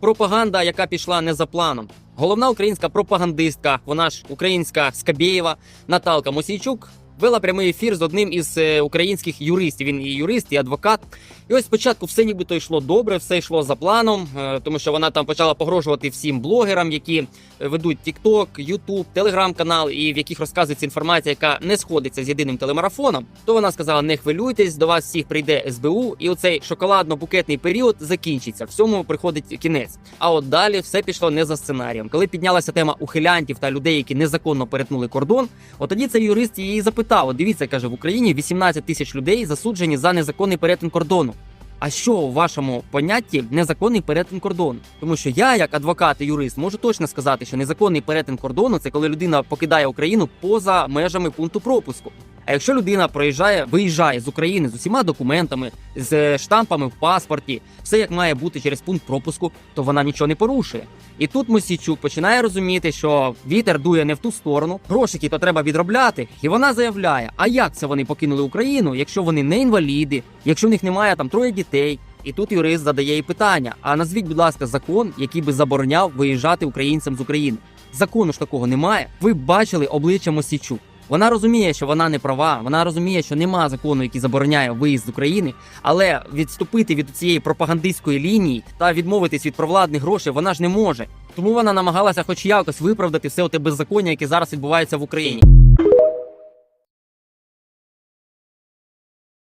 пропаганда, яка пішла не за планом. Головна українська пропагандистка, вона ж українська Скабєєва Наталка Мосійчук. Вела прямий ефір з одним із е, українських юристів. Він і юрист, і адвокат. І ось спочатку все нібито йшло добре, все йшло за планом, е, тому що вона там почала погрожувати всім блогерам, які е, ведуть TikTok, YouTube, телеграм-канал, і в яких розказується інформація, яка не сходиться з єдиним телемарафоном. То вона сказала: не хвилюйтесь, до вас всіх прийде СБУ, і оцей шоколадно-букетний період закінчиться. Всьому приходить кінець. А от далі все пішло не за сценарієм. Коли піднялася тема ухилянтів та людей, які незаконно перетнули кордон, от тоді цей юрист її запитав: От дивіться, каже, в Україні 18 тисяч людей засуджені за незаконний перетин кордону. А що у вашому понятті незаконний перетин кордону? Тому що я, як адвокат і юрист, можу точно сказати, що незаконний перетин кордону це коли людина покидає Україну поза межами пункту пропуску. А якщо людина проїжджає, виїжджає з України з усіма документами, з штампами в паспорті, все як має бути через пункт пропуску, то вона нічого не порушує. І тут Мосійчук починає розуміти, що вітер дує не в ту сторону, грошики то треба відробляти. І вона заявляє: а як це вони покинули Україну, якщо вони не інваліди, якщо в них немає там троє дітей? І тут юрист задає їй питання: а назвіть, будь ласка, закон, який би забороняв виїжджати українцям з України. Закону ж такого немає. Ви бачили обличчя Мосійчук. Вона розуміє, що вона не права. Вона розуміє, що нема закону, який забороняє виїзд з України, але відступити від цієї пропагандистської лінії та відмовитись від провладних грошей вона ж не може. Тому вона намагалася, хоч якось виправдати все те беззаконня, яке зараз відбувається в Україні.